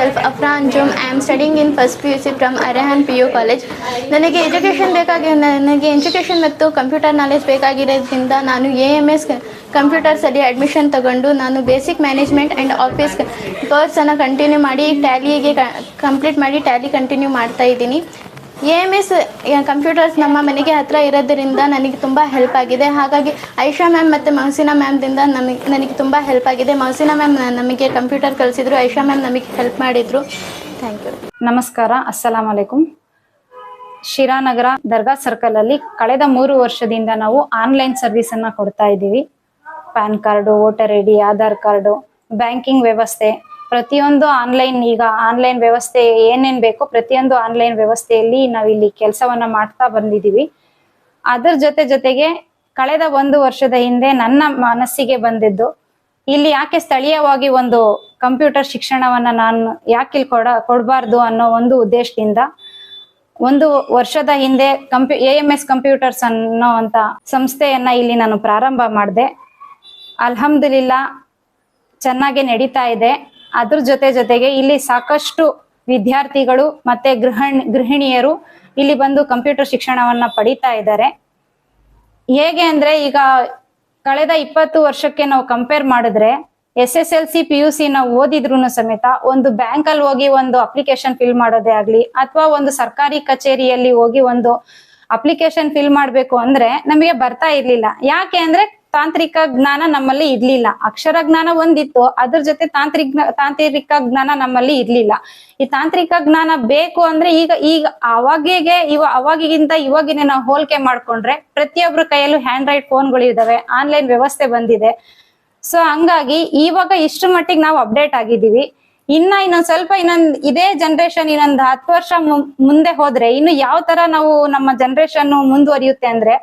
myself, Afra Anjum. I am studying in first PUC from Arahan PU college ನನಗೆ education ಬೇಕಾಗಿ, ನನಗೆ education ಮತ್ತು computer knowledge ಬೇಕಾಗಿರೋದ್ರಿಂದ ನಾನು ಎ ಎಂ ಎಸ್ ಕಂಪ್ಯೂಟರ್ಸಲ್ಲಿ ಅಡ್ಮಿಷನ್ ತಗೊಂಡು ನಾನು ಬೇಸಿಕ್ ಮ್ಯಾನೇಜ್ಮೆಂಟ್ ಆ್ಯಂಡ್ ಆಫೀಸ್ ಕೋರ್ಸನ್ನು ಕಂಟಿನ್ಯೂ ಮಾಡಿ ಟ್ಯಾಲಿಗೆ ಕಂಪ್ಲೀಟ್ ಮಾಡಿ ಟ್ಯಾಲಿ ಕಂಟಿನ್ಯೂ ಮಾಡ್ತಾ ಇದ್ದೀನಿ ಎ ಎಂ ಎಸ್ ಕಂಪ್ಯೂಟರ್ಸ್ ನಮ್ಮ ಮನೆಗೆ ಹತ್ತಿರ ಇರೋದರಿಂದ ನನಗೆ ತುಂಬ ಹೆಲ್ಪ್ ಆಗಿದೆ. ಹಾಗಾಗಿ ಐಶಾ ಮ್ಯಾಮ್ ಮತ್ತು ಮೌಸಿನಾ ಮ್ಯಾಮ್ದಿಂದ ನಮಗೆ ನನಗೆ ತುಂಬ ಹೆಲ್ಪ್ ಆಗಿದೆ. ಮೌಸಿನಾ ಮ್ಯಾಮ್ ನಮಗೆ ಕಂಪ್ಯೂಟರ್ ಕಲಿಸಿದ್ರು, ಐಶಾ ಮ್ಯಾಮ್ ನಮಗೆ ಹೆಲ್ಪ್ ಮಾಡಿದರು. ಥ್ಯಾಂಕ್ ಯು ನಮಸ್ಕಾರ, ಅಸ್ಸಲಾಂ ಅಲೈಕುಮ್. ಶಿರಾನಗರ ದರ್ಗಾ ಸರ್ಕಲ್ ಅಲ್ಲಿ ಕಳೆದ ಮೂರು ವರ್ಷದಿಂದ ನಾವು ಆನ್ಲೈನ್ ಸರ್ವಿಸ್ ಅನ್ನ ಕೊಡ್ತಾ ಇದ್ದೀವಿ. PAN card, voter I D, Aadhaar card, banking ವ್ಯವಸ್ಥೆ ಪ್ರತಿಯೊಂದು ಆನ್ಲೈನ್ ಈಗ ಆನ್ಲೈನ್ ವ್ಯವಸ್ಥೆ ಏನೇನ್ ಬೇಕೋ ಪ್ರತಿಯೊಂದು ಆನ್ಲೈನ್ ವ್ಯವಸ್ಥೆಯಲ್ಲಿ ನಾವಿಲ್ಲಿ ಕೆಲಸವನ್ನ ಮಾಡ್ತಾ ಬಂದಿದ್ದೀವಿ ಅದರ ಜೊತೆ ಜೊತೆಗೆ ಕಳೆದ ಒಂದು ವರ್ಷದ ಹಿಂದೆ ನನ್ನ ಮನಸ್ಸಿಗೆ ಬಂದಿದ್ದು, ಇಲ್ಲಿ ಯಾಕೆ ಸ್ಥಳೀಯವಾಗಿ ಒಂದು ಕಂಪ್ಯೂಟರ್ ಶಿಕ್ಷಣವನ್ನ ನಾನು ಯಾಕೆ ಇಲ್ಲಿ ಕೊಡ, ಕೊಡಬಾರ್ದು ಅನ್ನೋ ಒಂದು ಉದ್ದೇಶದಿಂದ ಒಂದು ವರ್ಷದ ಹಿಂದೆ ಕಂಪ್ಯೂ ಎ ಎಂ ಎಸ್ ಕಂಪ್ಯೂಟರ್ಸ್ ಅನ್ನೋ ಅಂತ ಸಂಸ್ಥೆಯನ್ನ ಇಲ್ಲಿ ನಾನು ಪ್ರಾರಂಭ ಮಾಡಿದೆ. ಅಲ್ಹಮ್ದುಲಿಲ್ಲಾ, ಚೆನ್ನಾಗಿ ನಡೀತಾ ಇದೆ. ಅದ್ರ ಜೊತೆ ಜೊತೆಗೆ ಇಲ್ಲಿ ಸಾಕಷ್ಟು ವಿದ್ಯಾರ್ಥಿಗಳು ಮತ್ತೆ ಗೃಹಣಿ ಗೃಹಿಣಿಯರು ಇಲ್ಲಿ ಬಂದು ಕಂಪ್ಯೂಟರ್ ಶಿಕ್ಷಣವನ್ನ ಪಡಿತಾ ಇದ್ದಾರೆ. ಹೇಗೆ ಅಂದ್ರೆ ಈಗ ಕಳೆದ ಇಪ್ಪತ್ತು ವರ್ಷಕ್ಕೆ ನಾವು ಕಂಪೇರ್ ಮಾಡಿದ್ರೆ S S L C P U C ನಾವು ಓದಿದ್ರು ಸಮೇತ ಒಂದು ಬ್ಯಾಂಕ್ ಅಲ್ಲಿ ಹೋಗಿ ಒಂದು ಅಪ್ಲಿಕೇಶನ್ ಫಿಲ್ ಮಾಡೋದೇ ಆಗ್ಲಿ ಅಥವಾ ಒಂದು ಸರ್ಕಾರಿ ಕಚೇರಿಯಲ್ಲಿ ಹೋಗಿ ಒಂದು ಅಪ್ಲಿಕೇಶನ್ ಫಿಲ್ ಮಾಡ್ಬೇಕು ಅಂದ್ರೆ ನಮಗೆ ಬರ್ತಾ ಇರ್ಲಿಲ್ಲ. ಯಾಕೆ ಅಂದ್ರೆ ತಾಂತ್ರಿಕ ಜ್ಞಾನ ನಮ್ಮಲ್ಲಿ ಇರ್ಲಿಲ್ಲ. ಅಕ್ಷರ ಜ್ಞಾನ ಒಂದಿತ್ತು, ಅದ್ರ ಜೊತೆ ತಾಂತ್ರಿಕ ತಾಂತ್ರಿಕ ಜ್ಞಾನ ನಮ್ಮಲ್ಲಿ ಇರ್ಲಿಲ್ಲ. ಈ ತಾಂತ್ರಿಕ ಜ್ಞಾನ ಬೇಕು ಅಂದ್ರೆ ಈಗ ಈಗ ಅವಾಗೆಗೆ ಇವ ಅವಾಗಿಗಿಂತ ಇವಾಗಿನ ನಾವು ಹೋಲಿಕೆ ಮಾಡ್ಕೊಂಡ್ರೆ ಪ್ರತಿಯೊಬ್ಬರ ಕೈಯಲ್ಲೂ ಹ್ಯಾಂಡ್ ರೈಟ್ ಫೋನ್ಗಳು ಇದಾವೆ ಆನ್ಲೈನ್ ವ್ಯವಸ್ಥೆ ಬಂದಿದೆ. ಸೊ ಹಂಗಾಗಿ ಇವಾಗ ಇಷ್ಟು ಮಟ್ಟಿಗೆ ನಾವು ಅಪ್ಡೇಟ್ ಆಗಿದ್ದೀವಿ. ಇನ್ನ ಇನ್ನೊಂದ್ ಸ್ವಲ್ಪ ಇನ್ನೊಂದ್ ಇದೇ ಜನರೇಷನ್ ಇನ್ನೊಂದ್ ಹತ್ತು ವರ್ಷ ಮುಂದೆ ಹೋದ್ರೆ ಇನ್ನು ಯಾವ ತರ ನಾವು ನಮ್ಮ ಜನರೇಷನ್ ಮುಂದುವರಿಯುತ್ತೆ ಅಂದ್ರೆ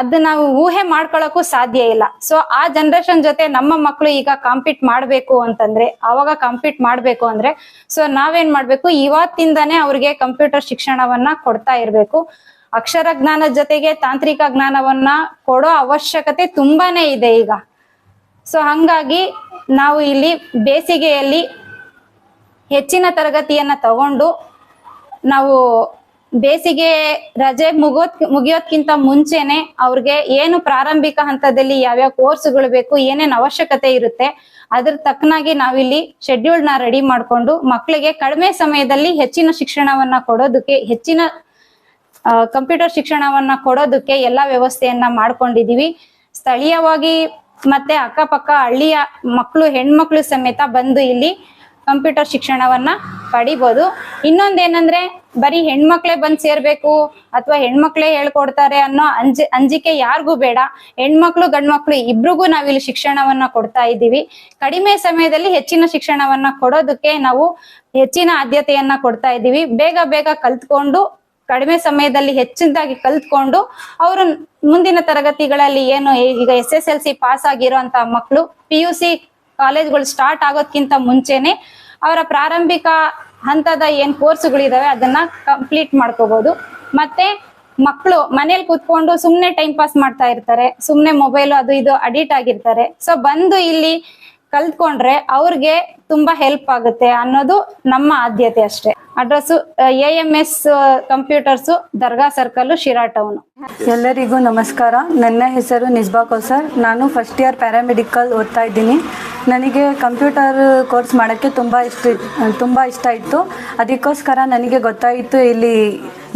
ಅದು ನಾವು ಊಹೆ ಮಾಡ್ಕೊಳಕ್ಕೂ ಸಾಧ್ಯ ಇಲ್ಲ. ಸೊ ಆ ಜನರೇಷನ್ ಜೊತೆ ನಮ್ಮ ಮಕ್ಕಳು ಈಗ ಕಾಂಪೀಟ್ ಮಾಡ್ಬೇಕು ಅಂತಂದ್ರೆ ಅವಾಗ ಕಾಂಪೀಟ್ ಮಾಡ್ಬೇಕು ಅಂದ್ರೆ ಸೊ ನಾವೇನ್ ಮಾಡ್ಬೇಕು? ಇವತ್ತಿಂದಾನೇ ಅವ್ರಿಗೆ ಕಂಪ್ಯೂಟರ್ ಶಿಕ್ಷಣವನ್ನ ಕೊಡ್ತಾ ಇರ್ಬೇಕು. ಅಕ್ಷರ ಜ್ಞಾನದ ಜೊತೆಗೆ ತಾಂತ್ರಿಕ ಜ್ಞಾನವನ್ನ ಕೊಡೋ ಅವಶ್ಯಕತೆ ತುಂಬಾನೇ ಇದೆ ಈಗ. ಸೊ ಹಂಗಾಗಿ ನಾವು ಇಲ್ಲಿ ಬೇಸಿಗೆಯಲ್ಲಿ ಹೆಚ್ಚಿನ ತರಗತಿಯನ್ನ ತಗೊಂಡು ನಾವು ಬೇಸಿಗೆ ರಜೆ ಮುಗೋದ್ ಮುಗಿಯೋದ್ಕಿಂತ ಮುಂಚೆನೆ ಅವ್ರಿಗೆ ಏನು ಪ್ರಾರಂಭಿಕ ಹಂತದಲ್ಲಿ ಯಾವ್ಯಾವ ಕೋರ್ಸ್ಗಳು ಬೇಕು, ಏನೇನು ಅವಶ್ಯಕತೆ ಇರುತ್ತೆ, ಅದ್ರ ತಕ್ಕನಾಗಿ ನಾವಿಲ್ಲಿ ಶೆಡ್ಯೂಲ್ ರೆಡಿ ಮಾಡ್ಕೊಂಡು ಮಕ್ಕಳಿಗೆ ಕಡಿಮೆ ಸಮಯದಲ್ಲಿ ಹೆಚ್ಚಿನ ಶಿಕ್ಷಣವನ್ನ ಕೊಡೋದಕ್ಕೆ, ಹೆಚ್ಚಿನ ಕಂಪ್ಯೂಟರ್ ಶಿಕ್ಷಣವನ್ನ ಕೊಡೋದಕ್ಕೆ ಎಲ್ಲಾ ವ್ಯವಸ್ಥೆಯನ್ನ ಮಾಡ್ಕೊಂಡಿದೀವಿ. ಸ್ಥಳೀಯವಾಗಿ ಮತ್ತೆ ಅಕ್ಕಪಕ್ಕ ಹಳ್ಳಿಯ ಮಕ್ಕಳು ಹೆಣ್ಮಕ್ಳು ಸಮೇತ ಬಂದು ಇಲ್ಲಿ ಕಂಪ್ಯೂಟರ್ ಶಿಕ್ಷಣವನ್ನ ಪಡಿಬೋದು. ಇನ್ನೊಂದೇನಂದ್ರೆ ಬರೀ ಹೆಣ್ಮಕ್ಳೇ ಬಂದ್ ಸೇರ್ಬೇಕು ಅಥವಾ ಹೆಣ್ಮಕ್ಳೇ ಹೇಳ್ಕೊಡ್ತಾರೆ ಅನ್ನೋ ಅಂಜಿ, ಅಂಜಿಕೆ ಯಾರಿಗೂ ಬೇಡ. ಹೆಣ್ಮಕ್ಳು, ಗಂಡ್ಮಕ್ಳು ಇಬ್ರಿಗೂ ನಾವಿಲ್ಲಿ ಶಿಕ್ಷಣವನ್ನ ಕೊಡ್ತಾ ಇದ್ದೀವಿ. ಕಡಿಮೆ ಸಮಯದಲ್ಲಿ ಹೆಚ್ಚಿನ ಶಿಕ್ಷಣವನ್ನ ಕೊಡೋದಕ್ಕೆ ನಾವು ಹೆಚ್ಚಿನ ಆದ್ಯತೆಯನ್ನ ಕೊಡ್ತಾ ಇದ್ದೀವಿ. ಬೇಗ ಬೇಗ ಕಲ್ತ್ಕೊಂಡು, ಕಡಿಮೆ ಸಮಯದಲ್ಲಿ ಹೆಚ್ಚಿನದಾಗಿ ಕಲ್ತ್ಕೊಂಡು, ಅವರು ಮುಂದಿನ ತರಗತಿಗಳಲ್ಲಿ ಏನು ಈಗ S S L C pass ಆಗಿರೋಂತ ಮಕ್ಕಳು ಪಿ ಯು ಸಿ ಕಾಲೇಜ್ಗಳು ಸ್ಟಾರ್ಟ್ ಆಗೋದ್ಕಿಂತ ಮುಂಚೆನೆ ಅವರ ಪ್ರಾರಂಭಿಕ ಹಂತದ ಏನ್ ಕೋರ್ಸ್ಗಳಿದಾವೆ ಅದನ್ನ ಕಂಪ್ಲೀಟ್ ಮಾಡ್ಕೋಬಹುದು ಮತ್ತೆ ಮಕ್ಕಳು ಮನೇಲಿ ಕೂತ್ಕೊಂಡು ಸುಮ್ನೆ ಟೈಮ್ ಪಾಸ್ ಮಾಡ್ತಾ ಇರ್ತಾರೆ. ಸುಮ್ನೆ ಮೊಬೈಲ್ ಅದು ಇದು ಅಡಿಟ್ ಆಗಿರ್ತಾರೆ. ಸೊ ಬಂದು ಇಲ್ಲಿ ಕಲ್ತ್ಕೊಂಡ್ರೆ ಅವ್ರಿಗೆ ತುಂಬಾ ಹೆಲ್ಪ್ ಆಗುತ್ತೆ ಅನ್ನೋದು ನಮ್ಮ ಆದ್ಯತೆ ಅಷ್ಟೇ. Address A M S computers Dargah circle Sira town ಎಲ್ಲರಿಗೂ ನಮಸ್ಕಾರ. ನನ್ನ ಹೆಸರು ನಿಸ್ಬಾ ಕೌಸರ್. ನಾನು ಫಸ್ಟ್ ಇಯರ್ ಪ್ಯಾರಾಮೆಡಿಕಲ್ ಓದ್ತಾ ಇದ್ದೀನಿ. ನನಗೆ ಕಂಪ್ಯೂಟರ್ ಕೋರ್ಸ್ ಮಾಡೋಕ್ಕೆ ತುಂಬ ಇಷ್ಟ ತುಂಬ ಇಷ್ಟ ಇತ್ತು. ಅದಕ್ಕೋಸ್ಕರ ನನಗೆ ಗೊತ್ತಾಯಿತು ಇಲ್ಲಿ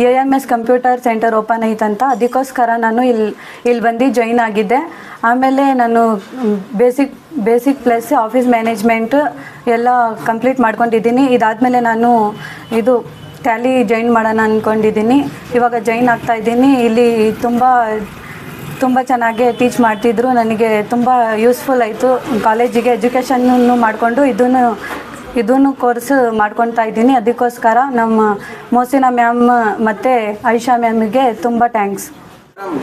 A M S computer centre open ಐತಂತ, ಅದಕ್ಕೋಸ್ಕರ ನಾನು ಇಲ್ಲಿ ಇಲ್ಲಿ ಬಂದು ಜಾಯಿನ್ ಆಗಿದ್ದೆ. ಆಮೇಲೆ ನಾನು basic basic plus office management ಎಲ್ಲ ಕಂಪ್ಲೀಟ್ ಮಾಡ್ಕೊಂಡಿದ್ದೀನಿ. ಇದಾದಮೇಲೆ ನಾನು ಇದು ಟ್ಯಾಲಿ ಜಾಯಿನ್ ಮಾಡೋಣ ಅಂದ್ಕೊಂಡಿದ್ದೀನಿ ಇವಾಗ ಜಾಯಿನ್ ಆಗ್ತಾ ಇದ್ದೀನಿ. ಇಲ್ಲಿ ತುಂಬ ತುಂಬ ಚೆನ್ನಾಗಿ ಟೀಚ್ ಮಾಡ್ತಿದ್ರು. ನನಗೆ ತುಂಬ ಯೂಸ್ಫುಲ್ ಆಯಿತು. ಕಾಲೇಜಿಗೆ ಎಜುಕೇಷನ್ನು ಮಾಡಿಕೊಂಡು ಇದನ್ನು ಇದನ್ನು ಕೋರ್ಸ್ ಮಾಡ್ಕೊತಾ ಇದ್ದೀನಿ. ಅದಕ್ಕೋಸ್ಕರ ನಮ್ಮ ಮೋಸಿನಾ ಮ್ಯಾಮ್ ಮತ್ತು ಐಶಾ ಮ್ಯಾಮ್ಗೆ ತುಂಬ ಥ್ಯಾಂಕ್ಸ್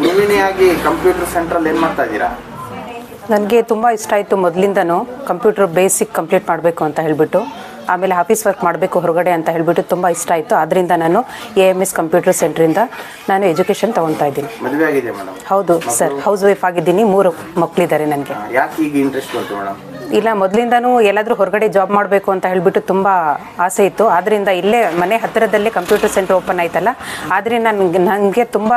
ಗೃಹಿಣಿಯಾಗಿ ಕಂಪ್ಯೂಟರ್ ಸೆಂಟ್ರಲ್ಲಿ ಏನು ಮಾಡ್ತಾ ಇದ್ದೀರಾ? ನನಗೆ ತುಂಬ ಇಷ್ಟ ಆಯಿತು ಮೊದಲಿಂದನೂ. ಕಂಪ್ಯೂಟರ್ ಬೇಸಿಕ್ ಕಂಪ್ಲೀಟ್ ಮಾಡಬೇಕು ಅಂತ ಹೇಳಿಬಿಟ್ಟು. ಆಮೇಲೆ ಆಫೀಸ್ ವರ್ಕ್ ಮಾಡಬೇಕು ಹೊರಗಡೆ ಅಂತ ಹೇಳಿಬಿಟ್ಟು ತುಂಬ ಇಷ್ಟ ಆಯಿತು. ಆದ್ದರಿಂದ ನಾನು ಎ ಎಂ ಎಸ್ ಕಂಪ್ಯೂಟರ್ ಸೆಂಟ್ರಿಂದ ನಾನು ಎಜುಕೇಷನ್ ತೊಗೊತಾ ಇದ್ದೀನಿ. ಹೌದು ಸರ್ ಹೌಸ್ ವೈಫ್ ಆಗಿದ್ದೀನಿ ಮೂರು ಮಕ್ಕಳಿದ್ದಾರೆ ನನಗೆ. ಯಾಕೆ ಈಗ ಇಂಟ್ರೆಸ್ಟ್ ಬಂತು ಇಲ್ಲ ಮೊದಲಿಂದನೂ ಎಲ್ಲಾದರೂ ಹೊರಗಡೆ ಜಾಬ್ ಮಾಡಬೇಕು ಅಂತ ಹೇಳಿಬಿಟ್ಟು ತುಂಬ ಆಸೆ ಇತ್ತು. ಆದ್ದರಿಂದ ಇಲ್ಲೇ ಮನೆ ಹತ್ತಿರದಲ್ಲೇ ಕಂಪ್ಯೂಟರ್ ಸೆಂಟರ್ ಓಪನ್ ಆಯ್ತಲ್ಲ ಆದರೆ ನನಗೆ ನನಗೆ ತುಂಬ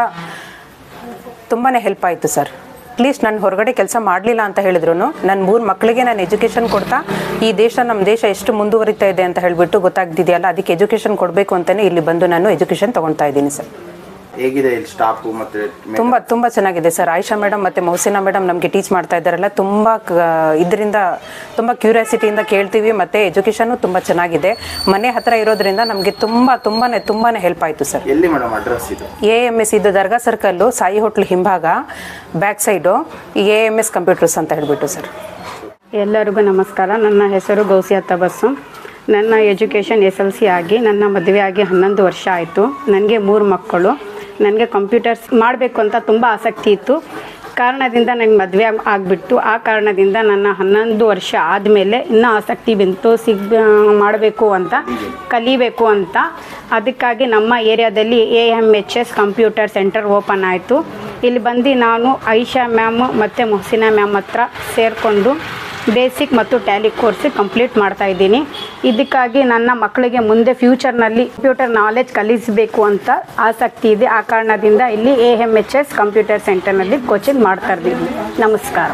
ತುಂಬಾ ಹೆಲ್ಪ್ ಆಯಿತು ಸರ್. ಅಟ್ಲೀಸ್ಟ್ ನಾನು ಹೊರಗಡೆ ಕೆಲಸ ಮಾಡಲಿಲ್ಲ ಅಂತ ಹೇಳಿದ್ರು ನನ್ನ ಮೂರು ಮಕ್ಕಳಿಗೆ ನಾನು ಎಜುಕೇಷನ್ ಕೊಡ್ತಾ, ಈ ದೇಶ ನಮ್ಮ ದೇಶ ಎಷ್ಟು ಮುಂದುವರಿತಾ ಇದೆ ಅಂತ ಹೇಳಿಬಿಟ್ಟು ಗೊತ್ತಾಗ್ತಿದೆಯಲ್ಲ ಅದಕ್ಕೆ ಎಜುಕೇಷನ್ ಕೊಡಬೇಕು ಅಂತಲೇ ಇಲ್ಲಿ ಬಂದು ನಾನು ಎಜುಕೇಷನ್ ತೊಗೊತಾ ಇದ್ದೀನಿ ಸರ್. ಹೇಗಿದೆ ಇಲ್ಲಿ ಸ್ಟಾಫು ಮತ್ತೆ ತುಂಬ ತುಂಬ ಚೆನ್ನಾಗಿದೆ ಸರ್. ಆಯಿಷಾ ಮೇಡಮ್ ಮತ್ತು ಮೌಸಿನಾ ಮೇಡಮ್ ನಮಗೆ ಟೀಚ್ ಮಾಡ್ತಾ ಇದ್ದಾರಲ್ಲ ತುಂಬ ಇದರಿಂದ ತುಂಬ ಕ್ಯೂರಿಯಾಸಿಟಿಯಿಂದ ಕೇಳ್ತೀವಿ ಮತ್ತು ಎಜುಕೇಷನು ತುಂಬ ಚೆನ್ನಾಗಿದೆ. ಮನೆ ಹತ್ರ ಇರೋದ್ರಿಂದ ನಮಗೆ ತುಂಬ ತುಂಬಾ ತುಂಬಾ ಹೆಲ್ಪ್ ಆಯಿತು ಸರ್. ಎಲ್ಲಿ ಮೇಡಮ್ ಅಡ್ರೆಸ್ ಇದು? ಎ ಎಂ ಎಸ್ ಇದು ದರ್ಗಾ ಸರ್ಕಲ್ಲು ಸಾಯಿ ಹೋಟ್ಲ್ ಹಿಂಭಾಗ back side A M S computers ಅಂತ ಹೇಳ್ಬಿಟ್ಟು ಸರ್. ಎಲ್ಲರಿಗೂ ನಮಸ್ಕಾರ. ನನ್ನ ಹೆಸರು ಗೌಸಿಯಾ ತಬಸ್ಸು. ನನ್ನ ಎಜುಕೇಷನ್ ಎಸ್ ಎಲ್ ಸಿ ಆಗಿ ನನ್ನ ಮದುವೆ ಆಗಿ ಹನ್ನೊಂದು ವರ್ಷ ಆಯಿತು. ನನಗೆ ಮೂರು ಮಕ್ಕಳು. ನನಗೆ ಕಂಪ್ಯೂಟರ್ಸ್ ಮಾಡಬೇಕು ಅಂತ ತುಂಬ ಆಸಕ್ತಿ ಇತ್ತು. ಕಾರಣದಿಂದ ನನಗೆ ಮದುವೆ ಆಗಿಬಿಟ್ಟು, ಆ ಕಾರಣದಿಂದ ನನ್ನ ಹನ್ನೊಂದು ವರ್ಷ ಆದಮೇಲೆ ಇನ್ನೂ ಆಸಕ್ತಿ ಬಂತು. ಸಿಗ್ ಮಾಡಬೇಕು ಅಂತ, ಕಲಿಬೇಕು ಅಂತ. ಅದಕ್ಕಾಗಿ ನಮ್ಮ ಏರಿಯಾದಲ್ಲಿ A M H S computer center open ಆಯಿತು. ಇಲ್ಲಿ ಬಂದು ನಾನು ಐಷಾ ಮ್ಯಾಮ್ ಮತ್ತು ಮೊಹಸಿನಾ ಮ್ಯಾಮ್ ಹತ್ರ ಸೇರಿಕೊಂಡು ಬೇಸಿಕ್ ಮತ್ತು ಟ್ಯಾಲಿ ಕೋರ್ಸ್ ಕಂಪ್ಲೀಟ್ ಮಾಡ್ತಾ ಇದ್ದೀನಿ. ಇದಕ್ಕಾಗಿ ನನ್ನ ಮಕ್ಕಳಿಗೆ ಮುಂದೆ ಫ್ಯೂಚರ್ನಲ್ಲಿ ಕಂಪ್ಯೂಟರ್ ನಾಲೆಜ್ ಕಲಿಸಬೇಕು ಅಂತ ಆಸಕ್ತಿ ಇದೆ. ಆ ಕಾರಣದಿಂದ ಇಲ್ಲಿ A M H S computer ಸೆಂಟರ್ನಲ್ಲಿ ಕೋಚಿಂಗ್ ಮಾಡ್ತಾ ಇದ್ದೀನಿ. ನಮಸ್ಕಾರ.